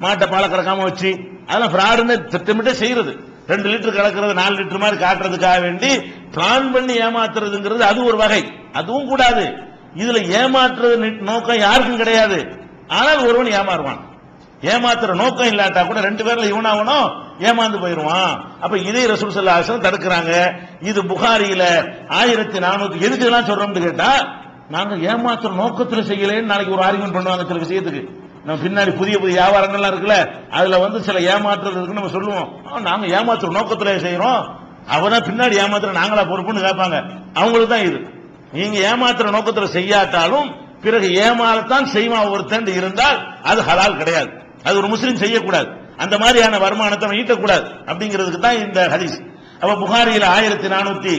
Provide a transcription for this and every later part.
மாட்டை பாலை கறக்காம வச்சு அதெல்லாம் ஃப்ராடுன்னு திட்டமிட்டு செய்யறது. ரெண்டு லிட்டர் கலக்கிறது நாலு லிட்டர் மாதிரி காட்டுறதுக்காக வேண்டி பிளான் பண்ணி ஏமாத்துறதுங்கிறது அது ஒரு வகை. அதுவும் கூடாது. இதுல ஏமாற்றுறது நோக்கம் யாருக்கும் கிடையாது. ஆனால் ஒருவன் ஏமாறுவான். ஏமாத்துற நோக்கம் இல்லாட்டா கூட ரெண்டு பேர்ல இவனாகணும் ஏமாந்து போயிருவான். அப்ப இதே ரசூல் ஸல்லல்லாஹு அலைஹி தடுக்கிறாங்க. இது புகாரியில ஆயிரத்தி நானூத்தி எதுக்கு எல்லாம் சொல்றோம்னு கேட்டா நாங்க ஏமாத்துற நோக்கத்துல செய்யலேன்னு நாளைக்கு ஒரு ஆர்குமெண்ட் பண்ணுவாங்க சில விஷயத்துக்கு. நம்ம பின்னாடி புதிய புதிய வியாபாரங்கள்லாம் இருக்குல்ல அதுல வந்து சில ஏமாற்றுறது இருக்குன்னு நம்ம சொல்லுவோம். நாங்க ஏமாத்துற நோக்கத்துல செய்யறோம் அவதான் பின்னாடி ஏமாத்துற நாங்களா பொறுப்புன்னு கேட்பாங்க. அவங்களுக்கு தான் இது. நீங்க ஏமாத்துற நோக்கத்துல செய்யாட்டாலும் பிறகு ஏமாறத்தான் செய்வான் ஒருத்தன் இருந்தால் அது ஹலால் கிடையாது. அது ஒரு முஸ்லீம் செய்யக்கூடாது. அந்த மாதிரியான வருமானத்தை ஈட்டக்கூடாது அப்படிங்கிறதுக்கு தான் இந்த ஹதீஸ். அப்ப புகாரியில் ஆயிரத்தி நானூத்தி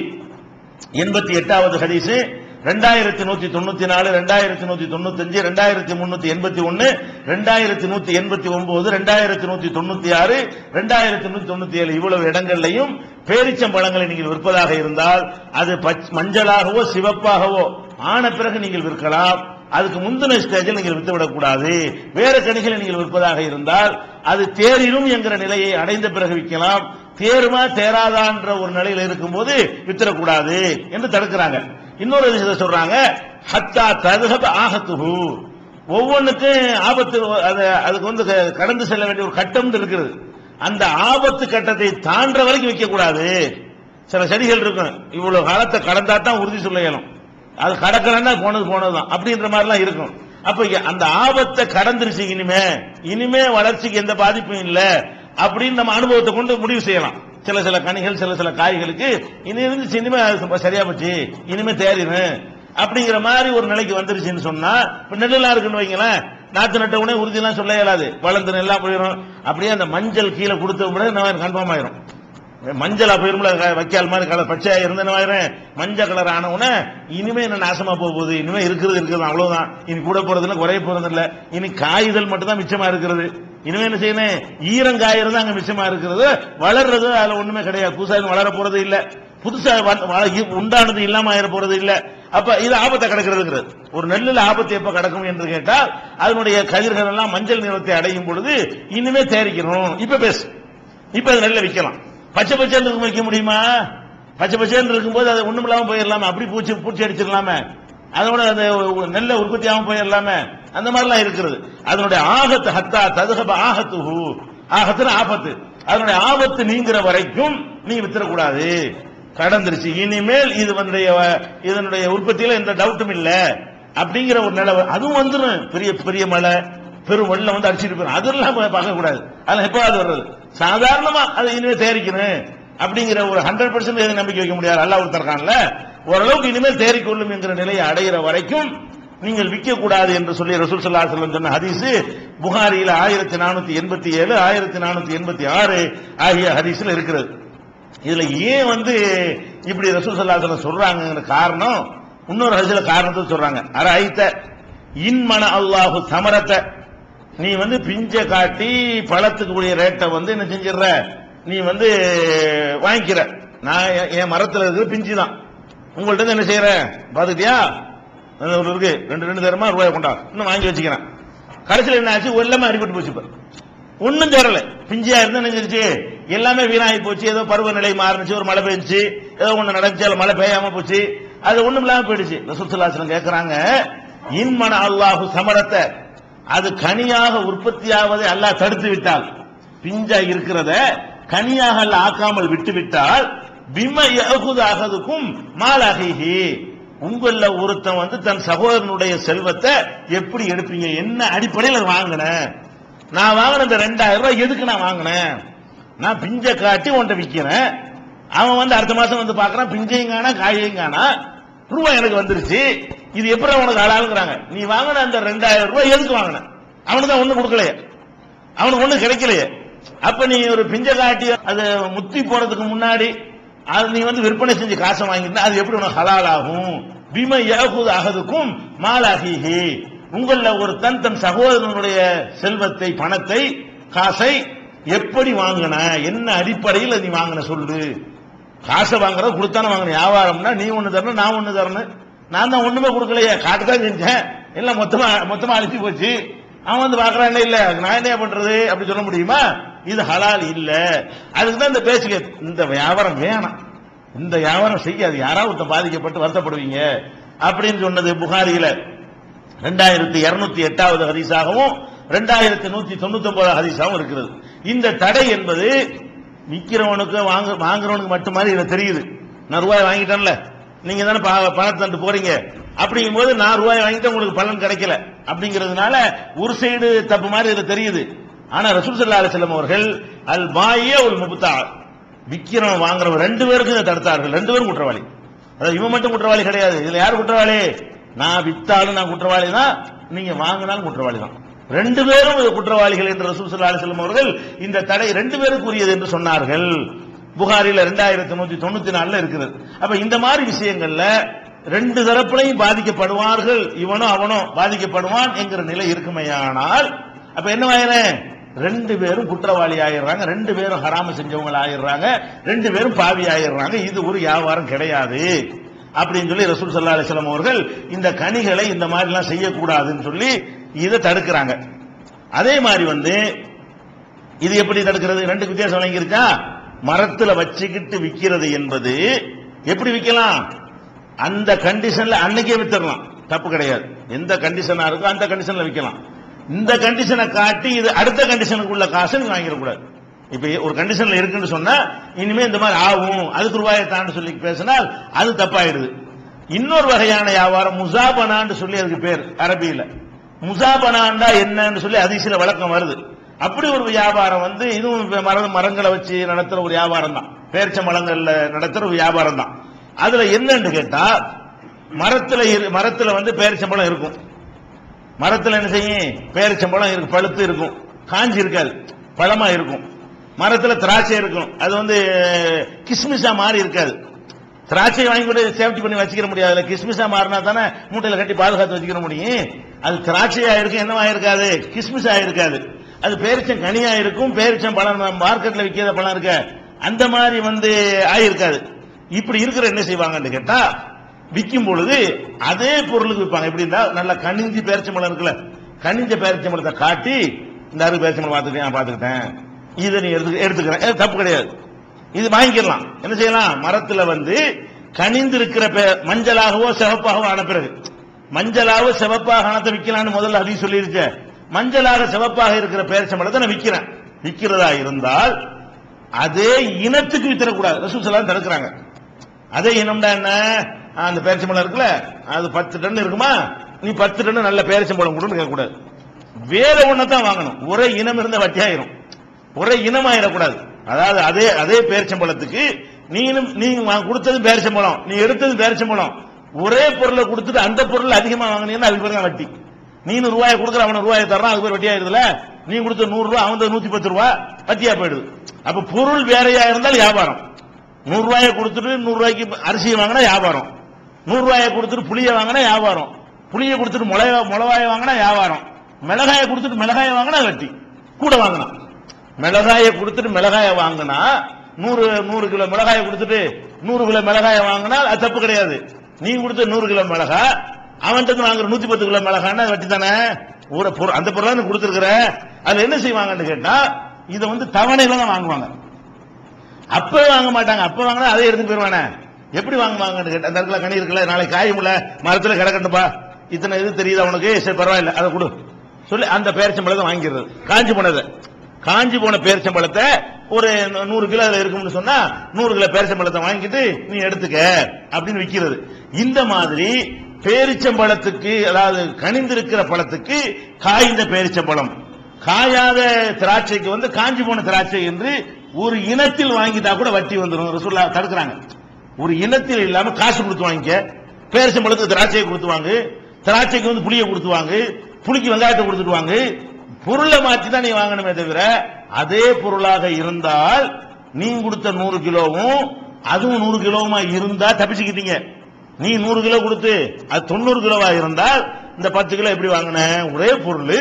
எண்பத்தி எட்டாவது ஹதீஸ் ரெண்டாயிரத்தி நூத்தி தொண்ணூத்தி நாலு ரெண்டாயிரத்தி நூத்தி தொண்ணூத்தி அஞ்சு ரெண்டாயிரத்தி முன்னூத்தி எண்பத்தி ஒன்னு ரெண்டாயிரத்தி நூத்தி எண்பத்தி ஒன்பது ரெண்டாயிரத்தி நூத்தி தொண்ணூத்தி ஆறு ரெண்டாயிரத்தி நூத்தி தொண்ணூத்தி ஏழு இவ்வளவு இடங்கள்லையும் பேரிச்சம்பழங்களை நீங்கள் விற்பதாக இருந்தால் அது பச்- மஞ்சளாகவோ சிவப்பாகவோ ஆன பிறகு நீங்கள் விற்கலாம். அதுக்கு முந்தின ஸ்டேஜில் நீங்கள் வித்துவிடக்கூடாது. வேற கனிகளை நீங்கள் விற்பதாக இருந்தால் அது தேரிலும் என்கிற நிலையை அடைந்த பிறகு விற்கலாம். தேருமா தேராதான்ற ஒரு நிலையில் இருக்கும்போது விற்றுறக்கூடாது என்று தடுக்கிறாங்க. இன்னொரு விஷயத்தை சொல்றாங்க ஹத்தா ததுகப ஆகத்துகு ஒவ்வொன்றுக்கும் ஆபத்து அதுக்கு வந்து க- கடந்து செல்ல வேண்டிய ஒரு கட்டம் இருக்கிறது. அந்த ஆபத்து கட்டத்தை தாண்ட வரைக்கும் வைக்கக்கூடாது. சில செடிகள் இருக்கும். இவ்வளவு காலத்தை கடந்தா தான் உறுதி சொல்ல இயலும். அது கடக்கலன்னா போனது போனதுதான். அப்படின்ற மாதிரிலாம் இருக்கும். அப்ப அந்த ஆபத்தை கடந்துருச்சு இனிமே. இனிமே வளர்ச்சிக்கு எந்த பாதிப்பும் இல்லை. அப்படின்னு நம்ம அனுபவத்தை கொண்டு முடிவு செய்யலாம். சில சில கனிகள் சில சில காய்களுக்கு இனி இருந்துச்சு இனிமே அது சரியா போச்சு. இனிமே தேறிடும் அப்படிங்கிற மாதிரி ஒரு நிலைக்கு வந்துருச்சுன்னு சொன்னா இப்ப நெல்லெல்லாம் இருக்குன்னு வைங்களேன் நாத்து நட்ட உடனே உறுதியெல்லாம் சொல்ல இயலாது. வளர்ந்து நெல்லா போயிடும் அப்படியே அந்த மஞ்சள் கீழே கொடுத்த உடனே நம்ம கன்ஃபார்ம் ஆயிரும். மஞ்சளா போயிரும்ல க- வைக்கால் மாதிரி கலர் பச்சையா இருந்தேன்னு மஞ்சள் கலர் ஆன உடனே இனிமே என்ன நாசமா போக போகுது? இனிமே இருக்கிறது இருக்குது அவ்வளவுதான். இனி கூட போறது இல்லை குறைய போறது இல்லை இனி காய்தல் மட்டும் தான் மிச்சமா இருக்கிறது. இனிமே என்ன செய்யணும் ஈரம் காயறது அங்க மிச்சமா இருக்கிறது. வளர்றது அதுல ஒண்ணுமே கிடையாது. புதுசா வளர போறது இல்ல. புதுசா உண்டானது இல்லாம ஆயிர போறது இல்ல. அப்ப இது ஆபத்தை கிடக்கிறது ஒரு நெல்லில் ஆபத்து எப்ப கிடக்கும் என்று கேட்டால் அதனுடைய கதிர்கள் எல்லாம் மஞ்சள் நிறத்தை அடையும் பொழுது இனிமே தேரிக்கணும் இப்ப பேசு. இப்ப அது நெல்லை விற்கலாம் பச்சை பச்சை இருக்கும் வைக்க முடியுமா? பச்சை பச்சைன்னு இருக்கும்போது அது ஒண்ணும் இல்லாம போயிடலாமே. அப்படி பூச்சி பூச்சி அடிச்சிடலாமே. அதோட அந்த நெல்லை உற்பத்தி ஆகாம போயிடலாமே. அந்த மாதிரிலாம் இருக்கிறது. அதனுடைய ஆகத்து ஹத்தா ததுகப ஆகத்து ஹூ ஆகத்துன்னு ஆபத்து. அதனுடைய ஆபத்து நீங்கிற வரைக்கும் நீங்க வித்துடக்கூடாது கடந்துருச்சு. இனிமேல் இது வந்துடைய இதனுடைய உற்பத்தியில எந்த டவுட்டும் இல்ல. அப்படிங்கிற ஒரு நிலை அதுவும் வந்துடும் பெரிய பெரிய மழை பெரும் வெள்ளம் வந்து அடிச்சிட்டு போயிடும் அதெல்லாம் பார்க்க கூடாது அதெல்லாம் எப்பவாது வர்றது? சாதாரணமா அதை இனிமேல் தயாரிக்கணும் அப்படிங்கிற ஒரு ஹண்ட்ரட் பர்சன்ட் எதுவும் நம்பிக்கை வைக்க முடியாது. அல்லா ஒருத்தருக்கான்ல ஓரளவுக்கு இனிமேல் தேறிக்கொள்ளும் என்கிற நிலையை அடைகிற வரைக்கும் நீங்கள் விற்கக்கூடாது என்று சொல்லி ரசூல் சல்லா செல்லம் சொன்ன ஹதீஸு புகாரியில் ஆயிரத்தி நானூத்தி எண்பத்தி ஏழு ஆயிரத்தி நானூத்தி எண்பத்தி ஆறு ஆகிய ஹதீஸில் இருக்கிறது. இதுல ஏன் வந்து இப்படி ரசூல் சல்லா செல்லம் வஸல்லம் காரணம் இன்னொரு ஹதீஸ்ல காரணத்தை சொல்றாங்க. அர ஐத்த இன்மன அல்லாஹு சமரத்தை நீ வந்து பிஞ்சை காட்டி பழத்துக்கு கூடிய ரேட்டை வந்து என்ன செஞ்சிடுற? நீ வந்து வாங்கிக்கிற. நான் என்- மரத்தில் இருக்கிற பிஞ்சு தான் உங்கள்கிட்ட என்ன செய்யற பாத்துக்கிட்டியா? ஒரு இருக்கு. ரெண்டு ரெண்டு தரமா ரூபாய் கொண்டா. இன்னும் வாங்கி வச்சுக்கிறேன். கடைசியில் என்ன ஆச்சு? எல்லாமே அடிபட்டு போச்சு இப்ப ஒன்றும் தேரல பிஞ்சியா இருந்தா நினைச்சிருச்சு எல்லாமே வீணாகி போச்சு. ஏதோ பருவநிலை மாறுனுச்சு. ஒரு மழை பெஞ்சுச்சு. ஏதோ ஒண்ணு நடந்துச்சு. அதுல மழை பெய்யாம போச்சு. அது ஒண்ணும் இல்லாம போயிடுச்சு. ரசூலுல்லாஹி கேட்குறாங்க இன்மன அல்லாஹு சமரத்தை. அது கனியாக உற்பத்தியாவதை அல்லாஹ் தடுத்து விட்டால் பிஞ்சா இருக்கிறத கனியாக அல்ல ஆக்காமல் விட்டு விட்டால் விம யகுது அகதுக்கும் மாலகிஹி உங்கள ஒருத்தன் வந்து தன் சகோதரனுடைய செல்வத்தை எப்படி எடுப்பீங்க? என்ன அடிப்படையில் வாங்கினேன் நான் வாங்கின இந்த ரெண்டாயிரம் ரூபாய் எதுக்கு நான் வாங்கினேன் நான் பிஞ்ச காட்டி உன்ட்ட விற்கிறேன் அவன் வந்து அடுத்த மாசம் வந்து பார்க்கறான் பிஞ்சையும் காணா காயையும் காணா. ரூபாய் எனக்கு வந்துருச்சு. இது எப்படி உனக்கு ஆளாளுங்கிறாங்க நீ வாங்கின அந்த ரெண்டாயிரம் ரூபாய் எதுக்கு வாங்கின? அவனுக்கு தான் ஒண்ணு கொடுக்கலையே. அவனுக்கு ஒண்ணு கிடைக்கலையே. அப்ப நீ ஒரு பிஞ்ச காட்டி அது முத்தி போறதுக்கு முன்னாடி அது நீ வந்து விற்பனை செஞ்சு காசை வாங்கிட்டா அது எப்படி உனக்கு ஹலால் ஆகும் பிம யாகுது அகதுக்கும் மாலாகிஹி. உங்கள ஒரு தன் தன் சகோதரனுடைய செல்வத்தை பணத்தை காசை எப்படி வாங்கின? என்ன அடிப்படையில் நீ வாங்கின சொல்லு. காசை வாங்குறது கொடுத்தானே வாங்கின. வியாபாரம்னா நீ ஒன்று தரணும் நான் ஒன்று தரணும். நான் தான் ஒன்றுமே கொடுக்கலையே. காட்டு தான் செஞ்சேன். எல்லாம் மொத்தமாக மொத்தமாக அழிச்சு போச்சு. அவன் வந்து பார்க்குறான் என்ன இல்லை நான் என்ன பண்ணுறது அப்படி சொல்ல முடியுமா? இது ஹலால் இல்லை. அதுக்கு தான் இந்த பேச்சுக்க இந்த வியாபாரம் வேணாம். இந்த வியாபாரம் செய்யாது. யாராவது பாதிக்கப்பட்டு வருத்தப்படுவீங்க? அப்படின்னு சொன்னது புகாரியில ரெண்டாயிரத்தி இருநூத்தி எட்டாவது ஹதீஸாகவும் ரெண்டாயிரத்தி நூத்தி தொண்ணூத்தி ஒன்பதாவது ஹதீஸாகவும் இருக்கிறது. இந்த தடை என்பது விற்கிறவனுக்கு வாங்க வாங்குறவனுக்கு மட்டும் மாதிரி இதுல தெரியுது. நான் ரூபாய் வாங்கிட்டேன்ல. நீங்க தானே ப- பணத்தை தந்து போறீங்க. அப்படிங்கும்போது நான் ரூபாய் வாங்கிட்டு உங்களுக்கு பலன் கிடைக்கல. அப்படிங்கிறதுனால ஒரு சைடு தப்பு மாதிரி இதில் தெரியுது. ஆனா ரசூல் சல்லா அலைஹி அவர்கள் அல் பாயே ஒரு முபுத்தா விக்கிறவன் வாங்குறவன் ரெண்டு பேருக்கும் இதை தடுத்தார்கள். ரெண்டு பேரும் குற்றவாளி. அதாவது இவன் மட்டும் குற்றவாளி கிடையாது. இதுல யார் குற்றவாளி? நான் வித்தாலும் நான் குற்றவாளி தான் நீங்க வாங்கினாலும் குற்றவாளி தான் ரெண்டு பேரும் குற்றவாளிகள் என்று ரசூல் ஸல்லல்லாஹு அவர்கள் இந்த தடை ரெண்டு பேருக்குரியது என்று சொன்னார்கள். புகாரில ரெண்டாயிரத்தி நூத்தி தொண்ணூத்தி நாலுல இருக்குது அப்ப இந்த மாதிரி விஷயங்கள்ல ரெண்டு தரப்புலையும் பாதிக்கப்படுவார்கள். இவனும் அவனோ பாதிக்கப்படுவான் என்கிற நிலை இருக்குமையானால் அப்ப என்ன ரெண்டு பேரும் குற்றவாளி ஆயிடுறாங்க ரெண்டு பேரும் ஹராம செஞ்சவங்க ஆயிடுறாங்க ரெண்டு பேரும் பாவி ஆயிடுறாங்க இது ஒரு வியாபாரம் கிடையாது அப்படின்னு சொல்லி ரசூல் சல்லா அலிஸ்லாம் அவர்கள் இந்த கனிகளை இந்த மாதிரிலாம் செய்யக்கூடாதுன்னு சொல்லி இதை தடுக்கிறாங்க. அதே மாதிரி வந்து இது எப்படி தடுக்கிறது? ரெண்டு வித்தியாசம் வழங்கியிருக்கா மரத்தில் வச்சுக்கிட்டு விற்கிறது என்பது எப்படி விற்கலாம் அந்த கண்டிஷன்ல அன்னைக்கே வித்துடலாம். தப்பு கிடையாது. எந்த கண்டிஷனா இருக்கோ அந்த கண்டிஷன்ல விற்கலாம் இந்த கண்டிஷனை காட்டி இது அடுத்த கண்டிஷனுக்குள்ள காசு நீங்க வாங்கிடக்கூடாது இப்ப ஒரு கண்டிஷன்ல இருக்குன்னு சொன்னா இனிமே இந்த மாதிரி ஆகும் அதுக்கு ரூபாயை தாண்டு சொல்லி பேசினால் அது தப்பாயிடுது. இன்னொரு வகையான வியாபாரம் முசாபனான்னு சொல்லி அதுக்கு பேர் அரபியில. முசாபனாண்டா என்னன்னு சொல்லி அதிசயில வழக்கம் வருது. அப்படி ஒரு வியாபாரம் வந்து இதுவும் மரம் மரங்களை வச்சு நடத்துற ஒரு வியாபாரம் தான். பேரிச்ச மரங்கள்ல நடத்துற ஒரு வியாபாரம் தான். அதுல என்னன்னு கேட்டா மரத்துல இரு- மரத்துல வந்து பேரிச்சம்பழம் இருக்கும். மரத்தில் என்ன செய்யும்? பேரிச்சம்பழம் இருக்கு பழுத்து இருக்கும். காஞ்சி இருக்காது. பழமா இருக்கும். மரத்தில் திராட்சை இருக்கும். அது வந்து கிஸ்மிஸா மாறி இருக்காது. திராட்சை வாங்கி கூட சேஃப்டி பண்ணி வச்சுக்கிற முடியாது. கிஸ்மிஸா மாறினா தானே மூட்டையில் கட்டி பாதுகாத்து வச்சுக்கிற முடியும். அது திராட்சையா இருக்கும் என்னவா இருக்காது? கிஸ்மிஸா இருக்காது. அது பேரிச்சம் கனியா இருக்கும். பேரிச்சம் பழம் மார்க்கெட்ல விற்கிற பழம் இருக்க அந்த மாதிரி வந்து ஆயிருக்காது. இப்படி இருக்கிற என்ன செய்வாங்கன்னு கேட்டா விற்கும் பொழுது அதே பொருளுக்கு விற்பாங்க. எப்படி எப்படின்னா நல்லா கனிஞ்சு பேரிச்சம்பழம் இருக்குல்ல கனிஞ்ச பேரிச்சம்பழத்தை காட்டி இந்த அறுபது பேரிச்சம்பழம் பார்த்துக்கிட்டேன் நான் பார்த்துக்கிட்டேன். இதை நீ எடுத்து எடுத்துக்கிறேன். தப்பு கிடையாது. இது வாங்கிக்கலாம் என்ன செய்யலாம்? மரத்துல வந்து கனிந்து இருக்கிற மஞ்சளாகவோ சிவப்பாகவோ ஆன பிறகு மஞ்சளாகவோ சிவப்பாக ஆனத்தை விற்கலாம்னு முதல்ல அதையும் சொல்லிருச்ச. மஞ்சளாக சிவப்பாக இருக்கிற பேரிச்சம்பழத்தை நான் விற்கிறேன் விற்கிறதா இருந்தால் அதே இனத்துக்கு வித்தரக்கூடாது ரசூசலாம் தடுக்கிறாங்க. அதே இனம்டா என்ன? அந்த பேரிச்சம்பழம் இருக்குல்ல அது பத்து டன் இருக்குமா? நீ பத்து டன் நல்ல பேரிச்சம்பழம் கொடுன்னு கேட்கக்கூடாது. வேற ஒன்றை தான் வாங்கணும். ஒரே இனம் இருந்த வட்டியாயிரும் ஒரே இனம் ஆயிடக்கூடாது. அதாவது அதே அதே பேரிச்சம்பழத்துக்கு நீனும் நீ கொடுத்தது பேரிச்சம்பழம் நீ எடுத்தது பேரிச்சம்பழம். ஒரே பொருளை கொடுத்துட்டு அந்த பொருள் அதிகமா வாங்கினீங்கன்னா அதுக்கு பேர் தான் வட்டி. நீ ரூபாயை கொடுக்குற அவன ரூபாயை தர்றான் அதுக்கு பேர் வட்டியாயிருதுல நீ கொடுத்த நூறு ரூபாய் அவன் நூத்தி பத்து ரூபாய் வட்டியா போயிடுது. அப்ப பொருள் வேறையா இருந்தால் வியாபாரம். நூறு ரூபாயை கொடுத்துட்டு நூறு ரூபாய்க்கு அரிசியை வாங்கினா வியாபாரம். நூறு ரூபாயை கொடுத்துட்டு புளியை வாங்கினா வியாபாரம். புளியை கொடுத்துட்டு மிளகா முளவாயை வாங்கினா வியாபாரம். மிளகாயை கொடுத்துட்டு மிளகாயை வாங்கினா வட்டி. கூட வாங்கினா மிளகாயை கொடுத்துட்டு மிளகாயை வாங்கினா நூறு நூறு கிலோ மிளகாயை கொடுத்துட்டு நூறு கிலோ மிளகாயை வாங்கினா அது தப்பு கிடையாது. நீ கொடுத்த நூறு கிலோ மிளகா அவன்கிட்ட வாங்குற நூத்தி பத்து கிலோ மிளகான்னா வெட்டி வட்டி தானே ஒரு பொருள் அந்த பொருள் தான் கொடுத்துருக்குற? அதுல என்ன செய்வாங்கன்னு கேட்டா இதை வந்து தவணையில தான் வாங்குவாங்க. அப்போ வாங்க மாட்டாங்க. அப்ப வாங்கினா அதை எடுத்து போயிருவானே? எப்படி வாங்குவாங்கன்னு கேட்டேன் அந்த இடத்துல கனி இருக்குல்ல நாளைக்கு காயும்ல மரத்தில் கிடக்கட்டும்பா. இத்தனை இது தெரியுதா உனக்கு? சரி பரவாயில்ல அதை கொடு. சொல்லி அந்த பேரிச்சம்பழத்தை வாங்கிடுறது. காஞ்சி போனது. காஞ்சி போன பேரிச்சம்பழத்தை ஒரு நூறு கிலோ அதில் இருக்கும்னு சொன்னா நூறு கிலோ பேரிச்சம்பழத்தை வாங்கிட்டு நீ எடுத்துக்க அப்படின்னு விற்கிறது இந்த மாதிரி பேரிச்சம்பழத்துக்கு அதாவது கனிந்திருக்கிற பழத்துக்கு காய்ந்த பேரிச்சம்பழம். காயாத திராட்சைக்கு வந்து காஞ்சி போன திராட்சை என்று ஒரு இனத்தில் வாங்கிட்டா கூட வட்டி வந்துடும் ரசூல்லா தடுக்கிறாங்க. ஒரு இனத்தில் இல்லாம காசு கொடுத்து வாங்கிக்க. பேரிச்சம்பழத்துக்கு திராட்சையை கொடுத்துவாங்க திராட்சைக்கு வந்து புளியை கொடுத்துவாங்க புளிக்கு வெங்காயத்தை கொடுத்துடுவாங்க பொருளை மாற்றி தான் நீ வாங்கணுமே தவிர அதே பொருளாக இருந்தால் நீ கொடுத்த நூறு கிலோவும் அதுவும் நூறு கிலோவுமா இருந்தா தப்பிச்சுக்கிட்டீங்க. நீ நூறு கிலோ கொடுத்து அது தொண்ணூறு கிலோவா இருந்தால் இந்த பத்து கிலோ எப்படி வாங்கின? ஒரே பொருள்.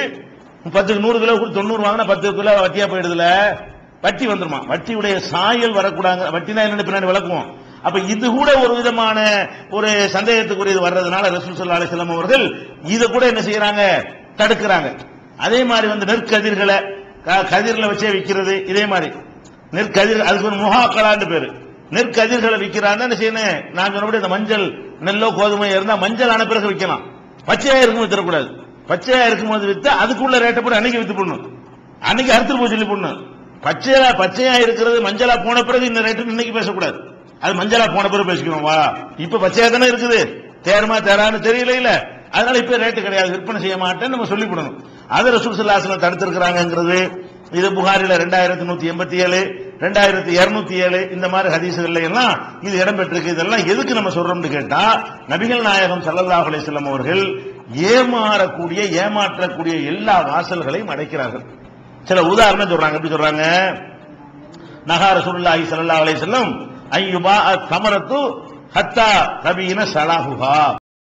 பத்துக்கு நூறு கிலோ கொடுத்து தொண்ணூறு வாங்கினா பத்து கிலோ வட்டியா போயிடுதுல. வட்டி வந்துருமா? வட்டியுடைய சாயல் வரக்கூடாது வட்டினா என்னன்னு பின்னாடி விளக்குவோம். அப்ப இது கூட ஒரு விதமான ஒரு சந்தேகத்துக்குரியது வர்றதுனால ரசூல் சல்லா அலைஹி அவர்கள் இதை கூட என்ன செய்யறாங்க? தடுக்கிறாங்க. அதே மாதிரி வந்து நெற்கதிர்களை க- வச்சே விற்கிறது இதே மாதிரி. நெற்கதிர் அதுக்கு ஒரு முகாக்கலான்னு பேரு. நெற்கதிர்களை விற்கிறான்னு என்ன செய்யணும்? நான் சொன்னபடி இந்த மஞ்சள் நெல்லோ கோதுமை இருந்தால் மஞ்சள் ஆன பிறகு விற்கலாம் பச்சையா இருக்கும் வித்துறக்கூடாது பச்சையா இருக்கும்போது வித்து அதுக்குள்ள ரேட்டை போட்டு அன்னைக்கு வித்து போடணும். அன்னைக்கு அறுத்து போய் சொல்லி போடணும். பச்சையா பச்சையா இருக்கிறது மஞ்சளா போன பிறகு இந்த ரேட்டு இன்னைக்கு பேசக்கூடாது. அது மஞ்சளா போன பிறகு பேசிக்கணும் வா. இப்ப பச்சையா தானே இருக்குது. தேருமா தேரான்னு தெரியல இல்ல. அதனால இப்ப ரேட்டு கிடையாது. விற்பனை செய்ய மாட்டேன்னு நம்ம சொல்லி கொடுக்கணும் அது ரசூல் சல்லாசனம் தடுத்திருக்கிறாங்கிறது இது புகாரில ரெண்டாயிரத்தி நூத்தி எண்பத்தி ஏழு ரெண்டாயிரத்தி இருநூத்தி ஏழு இந்த மாதிரி ஹதீசுகள்ல எல்லாம் இது இடம்பெற்றிருக்கு. இதெல்லாம் எதுக்கு நம்ம சொல்றோம்னு கேட்டா நபிகள் நாயகம் ஸல்லல்லாஹு அலைஹி அவர்கள் ஏமாறக்கூடிய ஏமாற்றக்கூடிய எல்லா வாசல்களையும் அடைக்கிறார்கள். சில உதாரணம் சொல்றாங்க. எப்படி சொல்றாங்க? நகா ரசூலுல்லாஹி சல்லா அலைஹி ஐயுபா அத் தமரத்து ஹத்தா தபீன சலாஹுஹா.